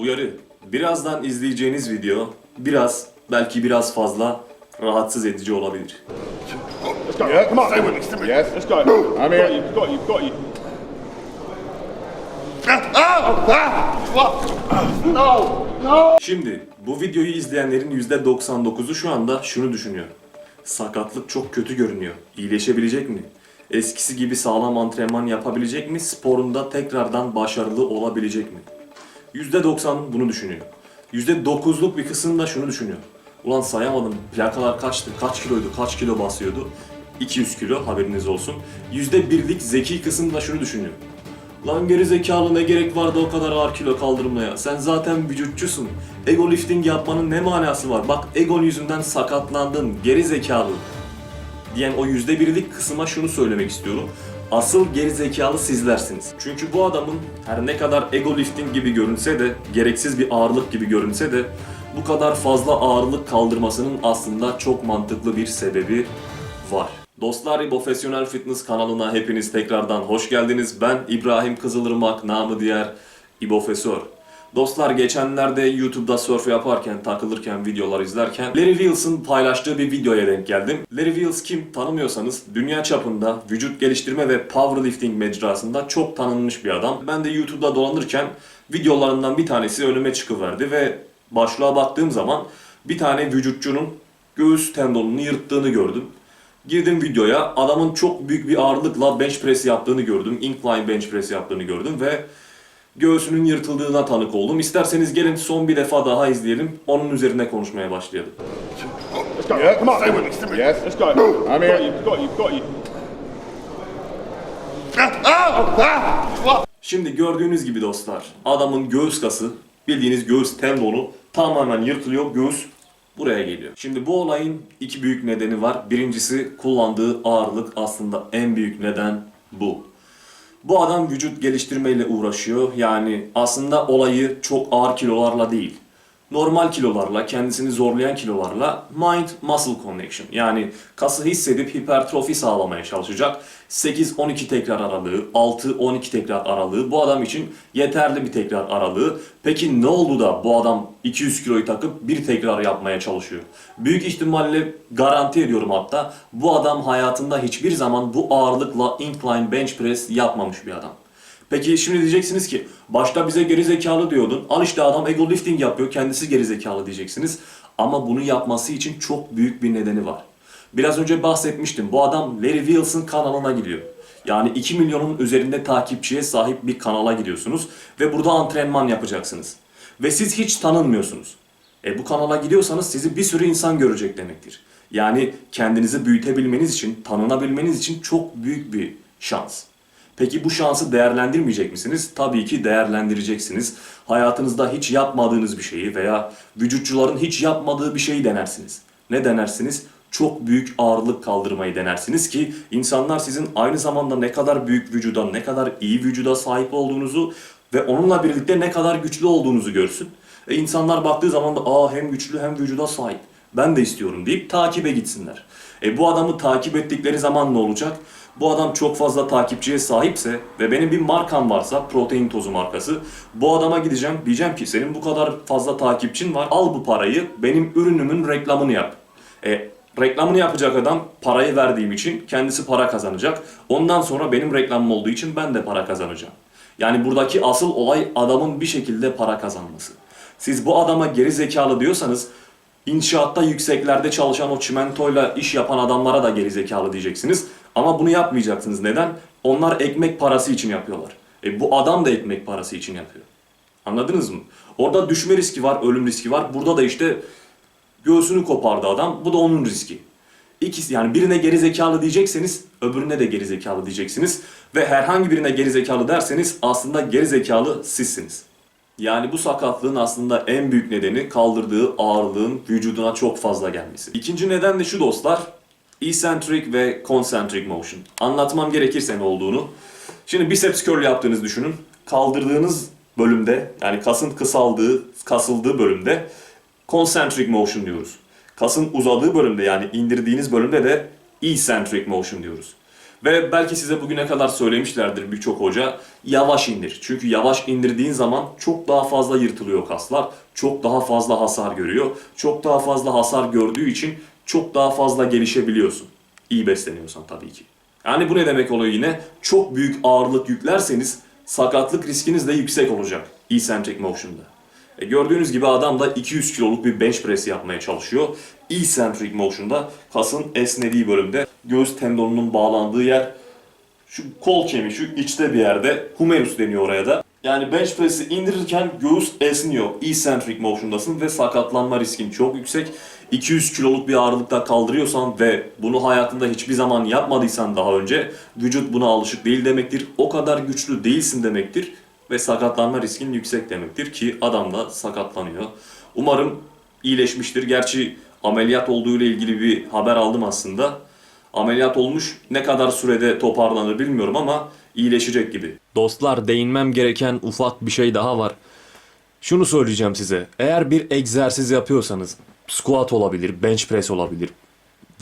Uyarı. Birazdan izleyeceğiniz video biraz, belki biraz fazla rahatsız edici olabilir. Şimdi bu videoyu izleyenlerin %99'u şu anda şunu düşünüyor. Sakatlık çok kötü görünüyor. İyileşebilecek mi? Eskisi gibi sağlam antrenman yapabilecek mi? Sporunda tekrardan başarılı olabilecek mi? %90 bunu düşünüyor. %9'luk bir kısım da şunu düşünüyor. Ulan sayamadım plakalar kaçtı, kaç kiloydu, kaç kilo basıyordu? 200 kilo haberiniz olsun. %1'lik zeki kısım da şunu düşünüyor. Lan geri zekalı ne gerek vardı o kadar ağır kilo kaldırmaya? Sen zaten vücutçusun. Ego lifting yapmanın ne manası var? Bak egon yüzünden sakatlandın. Geri zekalı. Diyen o yüzde birlik kısma şunu söylemek istiyorum. Asıl geri zekalı sizlersiniz. Çünkü bu adamın her ne kadar ego lifting gibi görünse de, gereksiz bir ağırlık gibi görünse de bu kadar fazla ağırlık kaldırmasının aslında çok mantıklı bir sebebi var. Dostlar Profesyonel Fitness kanalına hepiniz tekrardan hoş geldiniz. Ben İbrahim Kızılırmak, namı diğer İbofesör. Dostlar geçenlerde YouTube'da surf yaparken, takılırken, videolar izlerken Larry Wheels'ın paylaştığı bir videoya denk geldim. Larry Wheels kim tanımıyorsanız dünya çapında vücut geliştirme ve powerlifting mecrasında çok tanınmış bir adam. Ben de YouTube'da dolanırken videolarından bir tanesi önüme çıkıverdi ve başlığa baktığım zaman bir tane vücutçunun göğüs tendonunu yırttığını gördüm. Girdim videoya, adamın çok büyük bir ağırlıkla bench press yaptığını gördüm. Incline bench press yaptığını gördüm ve göğsünün yırtıldığına tanık oldum. İsterseniz gelin son bir defa daha izleyelim. Onun üzerine konuşmaya başlayalım. Şimdi gördüğünüz gibi dostlar, adamın göğüs kası, bildiğiniz göğüs tendonu tamamen yırtılıyor, göğüs buraya geliyor. Şimdi bu olayın iki büyük nedeni var. Birincisi kullandığı ağırlık aslında en büyük neden bu. Bu adam vücut geliştirmeyle uğraşıyor. Yani aslında olayı çok ağır kilolarla değil. Normal kilolarla, kendisini zorlayan kilolarla mind-muscle connection yani kası hissedip hipertrofi sağlamaya çalışacak. 8-12 tekrar aralığı, 6-12 tekrar aralığı bu adam için yeterli bir tekrar aralığı. Peki ne oldu da bu adam 200 kiloyu takıp bir tekrar yapmaya çalışıyor? Büyük ihtimalle garanti ediyorum hatta bu adam hayatında hiçbir zaman bu ağırlıkla incline bench press yapmamış bir adam. Peki şimdi diyeceksiniz ki başta bize geri zekalı diyordun. Al işte adam ego lifting yapıyor kendisi geri zekalı diyeceksiniz. Ama bunu yapması için çok büyük bir nedeni var. Biraz önce bahsetmiştim. Bu adam Larry Wheels'ın kanalına gidiyor. Yani 2 milyonun üzerinde takipçiye sahip bir kanala gidiyorsunuz ve burada antrenman yapacaksınız. Ve siz hiç tanınmıyorsunuz. E bu kanala gidiyorsanız sizi bir sürü insan görecek demektir. Yani kendinizi büyütebilmeniz için, tanınabilmeniz için çok büyük bir şans. Peki bu şansı değerlendirmeyecek misiniz? Tabii ki değerlendireceksiniz. Hayatınızda hiç yapmadığınız bir şeyi veya vücutçuların hiç yapmadığı bir şeyi denersiniz. Ne denersiniz? Çok büyük ağırlık kaldırmayı denersiniz ki insanlar sizin aynı zamanda ne kadar büyük vücuda, ne kadar iyi vücuda sahip olduğunuzu ve onunla birlikte ne kadar güçlü olduğunuzu görsün. E insanlar baktığı zaman da aa hem güçlü hem vücuda sahip. Ben de istiyorum deyip takibe gitsinler. E bu adamı takip ettikleri zaman ne olacak? Bu adam çok fazla takipçiye sahipse ve benim bir markam varsa protein tozu markası bu adama gideceğim diyeceğim ki senin bu kadar fazla takipçin var al bu parayı benim ürünümün reklamını yap. E, reklamını yapacak adam parayı verdiğim için kendisi para kazanacak. Ondan sonra benim reklamım olduğu için ben de para kazanacağım. Yani buradaki asıl olay adamın bir şekilde para kazanması. Siz bu adama geri zekalı diyorsanız İnşaatta yükseklerde çalışan o çimentoyla iş yapan adamlara da geri zekalı diyeceksiniz. Ama bunu yapmayacaksınız. Neden? Onlar ekmek parası için yapıyorlar. E bu adam da ekmek parası için yapıyor. Anladınız mı? Orada düşme riski var, ölüm riski var. Burada da işte göğsünü kopardı adam. Bu da onun riski. İkisi yani birine geri zekalı diyecekseniz öbürüne de geri zekalı diyeceksiniz. Ve herhangi birine geri zekalı derseniz aslında geri zekalı sizsiniz. Yani bu sakatlığın aslında en büyük nedeni kaldırdığı ağırlığın vücuduna çok fazla gelmesi. İkinci neden de şu dostlar. Eccentric ve concentric motion. Anlatmam gerekirse ne olduğunu. Şimdi biceps curl yaptığınızı düşünün. Kaldırdığınız bölümde yani kasın kısaldığı, kasıldığı bölümde concentric motion diyoruz. Kasın uzadığı bölümde yani indirdiğiniz bölümde de eccentric motion diyoruz. Ve belki size bugüne kadar söylemişlerdir birçok hoca yavaş indir. Çünkü yavaş indirdiğin zaman çok daha fazla yırtılıyor kaslar. Çok daha fazla hasar görüyor. Çok daha fazla hasar gördüğü için çok daha fazla gelişebiliyorsun. İyi besleniyorsan tabii ki. Yani bu ne demek oluyor yine? Çok büyük ağırlık yüklerseniz sakatlık riskiniz de yüksek olacak eccentric motion'da. E gördüğünüz gibi adam da 200 kiloluk bir bench press yapmaya çalışıyor. Eccentric motion'da kasın esnediği bölümde göğüs tendonunun bağlandığı yer şu kol kemiği şu içte bir yerde humerus deniyor oraya da. Yani bench press'i indirirken göğüs esniyor. Eccentric motion'dasın ve sakatlanma riskin çok yüksek. 200 kiloluk bir ağırlıkta kaldırıyorsan ve bunu hayatında hiçbir zaman yapmadıysan daha önce vücut buna alışık değil demektir. O kadar güçlü değilsin demektir ve sakatlanma riskin yüksek demektir ki adam da sakatlanıyor. Umarım iyileşmiştir. Gerçi ameliyat olduğu ile ilgili bir haber aldım aslında. Ameliyat olmuş ne kadar sürede toparlanır bilmiyorum ama iyileşecek gibi. Dostlar değinmem gereken ufak bir şey daha var. Şunu söyleyeceğim size. Eğer bir egzersiz yapıyorsanız squat olabilir, bench press olabilir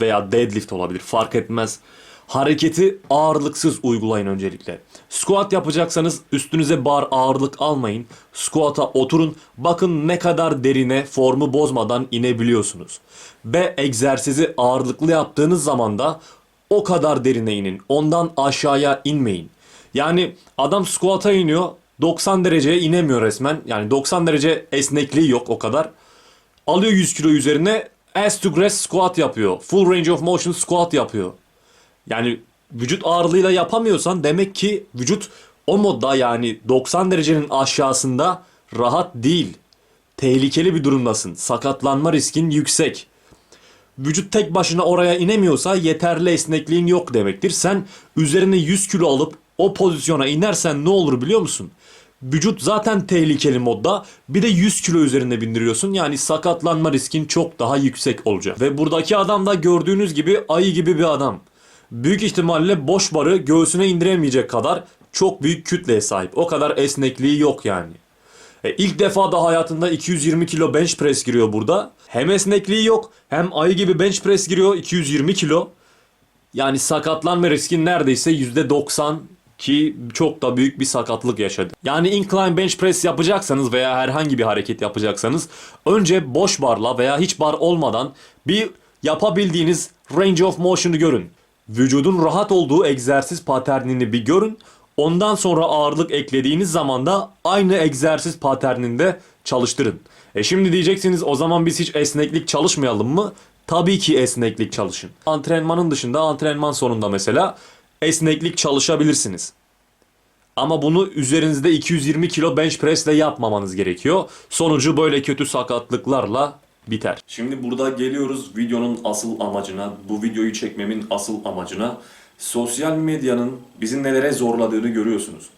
veya deadlift olabilir fark etmez. Hareketi ağırlıksız uygulayın öncelikle. Squat yapacaksanız üstünüze bar ağırlık almayın. Squat'a oturun. Bakın ne kadar derine formu bozmadan inebiliyorsunuz. Ve egzersizi ağırlıklı yaptığınız zaman da o kadar derine inin. Ondan aşağıya inmeyin. Yani adam squat'a iniyor 90 dereceye inemiyor resmen. Yani 90 derece esnekliği yok o kadar. Alıyor 100 kilo üzerine ass to grass squat yapıyor. Full range of motion squat yapıyor. Yani vücut ağırlığıyla yapamıyorsan demek ki vücut o modda yani 90 derecenin aşağısında rahat değil. Tehlikeli bir durumdasın. Sakatlanma riskin yüksek. Vücut tek başına oraya inemiyorsa yeterli esnekliğin yok demektir. Sen üzerine 100 kilo alıp o pozisyona inersen ne olur biliyor musun? Vücut zaten tehlikeli modda. Bir de 100 kilo üzerine bindiriyorsun. Yani sakatlanma riskin çok daha yüksek olacak. Ve buradaki adam da gördüğünüz gibi ayı gibi bir adam. Büyük ihtimalle boş barı göğsüne indiremeyecek kadar çok büyük kütleye sahip. O kadar esnekliği yok yani. E, ilk defa da hayatında 220 kilo bench press giriyor burada. Hem esnekliği yok hem ayı gibi bench press giriyor 220 kilo. Yani sakatlanma riskin neredeyse %90 ki çok da büyük bir sakatlık yaşadı. Yani incline bench press yapacaksanız veya herhangi bir hareket yapacaksanız önce boş barla veya hiç bar olmadan bir yapabildiğiniz range of motion'u görün. Vücudun rahat olduğu egzersiz paternini bir görün. Ondan sonra ağırlık eklediğiniz zaman da aynı egzersiz paterninde çalıştırın. E şimdi diyeceksiniz o zaman biz hiç esneklik çalışmayalım mı? Tabii ki esneklik çalışın. Antrenmanın dışında antrenman sonunda mesela esneklik çalışabilirsiniz. Ama bunu üzerinizde 220 kilo bench press ile yapmamanız gerekiyor. Sonucu böyle kötü sakatlıklarla biter. Şimdi burada geliyoruz videonun asıl amacına, bu videoyu çekmemin asıl amacına. Sosyal medyanın bizi nelere zorladığını görüyorsunuz.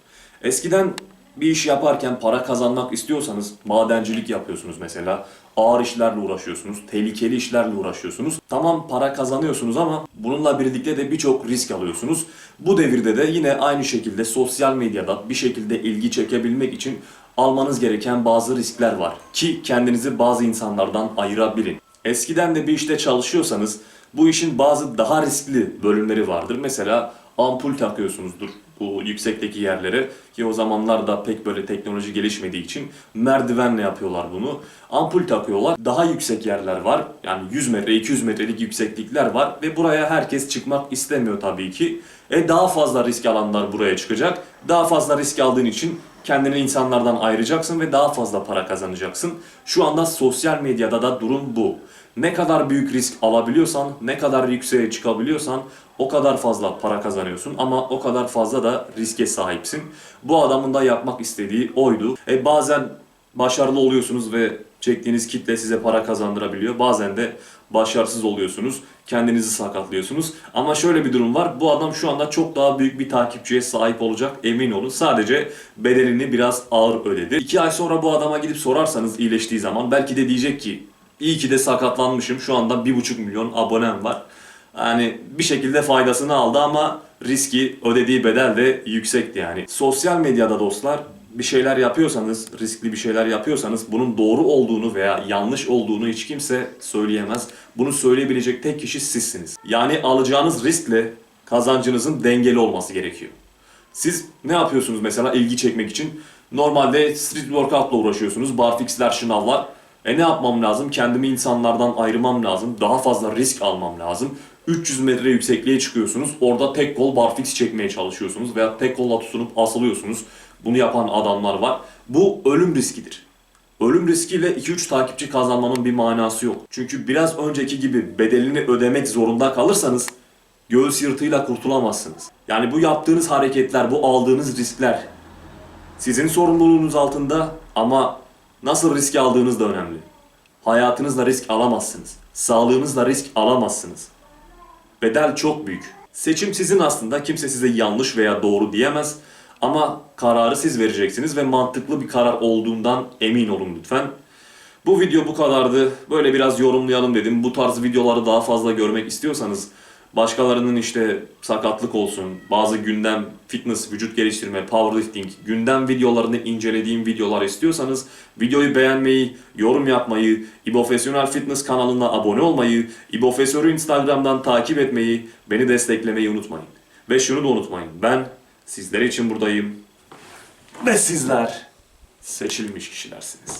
Eskiden bir iş yaparken para kazanmak istiyorsanız madencilik yapıyorsunuz mesela. Ağır işlerle uğraşıyorsunuz, tehlikeli işlerle uğraşıyorsunuz. Tamam para kazanıyorsunuz ama bununla birlikte de birçok risk alıyorsunuz. Bu devirde de yine aynı şekilde sosyal medyada bir şekilde ilgi çekebilmek için almanız gereken bazı riskler var. Ki kendinizi bazı insanlardan ayırabilin. Eskiden de bir işte çalışıyorsanız bu işin bazı daha riskli bölümleri vardır. Mesela ampul takıyorsunuzdur bu yüksekteki yerlere ki o zamanlarda pek böyle teknoloji gelişmediği için merdivenle yapıyorlar bunu. Ampul takıyorlar. Daha yüksek yerler var. Yani 100 metre, 200 metrelik yükseklikler var ve buraya herkes çıkmak istemiyor tabii ki. E daha fazla risk alanlar buraya çıkacak. Daha fazla risk aldığın için kendini insanlardan ayıracaksın ve daha fazla para kazanacaksın. Şu anda sosyal medyada da durum bu. Ne kadar büyük risk alabiliyorsan, ne kadar yükseğe çıkabiliyorsan o kadar fazla para kazanıyorsun ama o kadar fazla da riske sahipsin. Bu adamın da yapmak istediği oydu. E bazen başarılı oluyorsunuz ve çektiğiniz kitle size para kazandırabiliyor. Bazen de başarısız oluyorsunuz. Kendinizi sakatlıyorsunuz. Ama şöyle bir durum var. Bu adam şu anda çok daha büyük bir takipçiye sahip olacak emin olun. Sadece bedelini biraz ağır ödedi. İki ay sonra bu adama gidip sorarsanız iyileştiği zaman belki de diyecek ki iyi ki de sakatlanmışım. Şu anda 1,5 milyon abonem var. Yani bir şekilde faydasını aldı ama riski ödediği bedel de yüksekti yani. Sosyal medyada dostlar bir şeyler yapıyorsanız, riskli bir şeyler yapıyorsanız bunun doğru olduğunu veya yanlış olduğunu hiç kimse söyleyemez. Bunu söyleyebilecek tek kişi sizsiniz. Yani alacağınız riskle kazancınızın dengeli olması gerekiyor. Siz ne yapıyorsunuz mesela ilgi çekmek için? Normalde street workout'la uğraşıyorsunuz. Barfix'ler, şınavlar. E ne yapmam lazım? Kendimi insanlardan ayırmam lazım. Daha fazla risk almam lazım. 300 metre yüksekliğe çıkıyorsunuz. Orada tek kol barfix çekmeye çalışıyorsunuz. Veya tek kolla tutunup asılıyorsunuz. Bunu yapan adamlar var. Bu ölüm riskidir. Ölüm riskiyle 2-3 takipçi kazanmanın bir manası yok. Çünkü biraz önceki gibi bedelini ödemek zorunda kalırsanız göğüs yırtığıyla kurtulamazsınız. Yani bu yaptığınız hareketler, bu aldığınız riskler sizin sorumluluğunuz altında ama nasıl risk aldığınız da önemli. Hayatınızla risk alamazsınız. Sağlığınızla risk alamazsınız. Bedel çok büyük. Seçim sizin aslında. Kimse size yanlış veya doğru diyemez. Ama kararı siz vereceksiniz ve mantıklı bir karar olduğundan emin olun lütfen. Bu video bu kadardı. Böyle biraz yorumlayalım dedim. Bu tarz videoları daha fazla görmek istiyorsanız başkalarının işte sakatlık olsun, bazı gündem fitness, vücut geliştirme, powerlifting, gündem videolarını incelediğim videolar istiyorsanız videoyu beğenmeyi, yorum yapmayı, İbofesyonel Fitness kanalına abone olmayı, İbofesör'ü Instagram'dan takip etmeyi, beni desteklemeyi unutmayın. Ve şunu da unutmayın. Ben sizler için buradayım. Ve sizler seçilmiş kişilersiniz.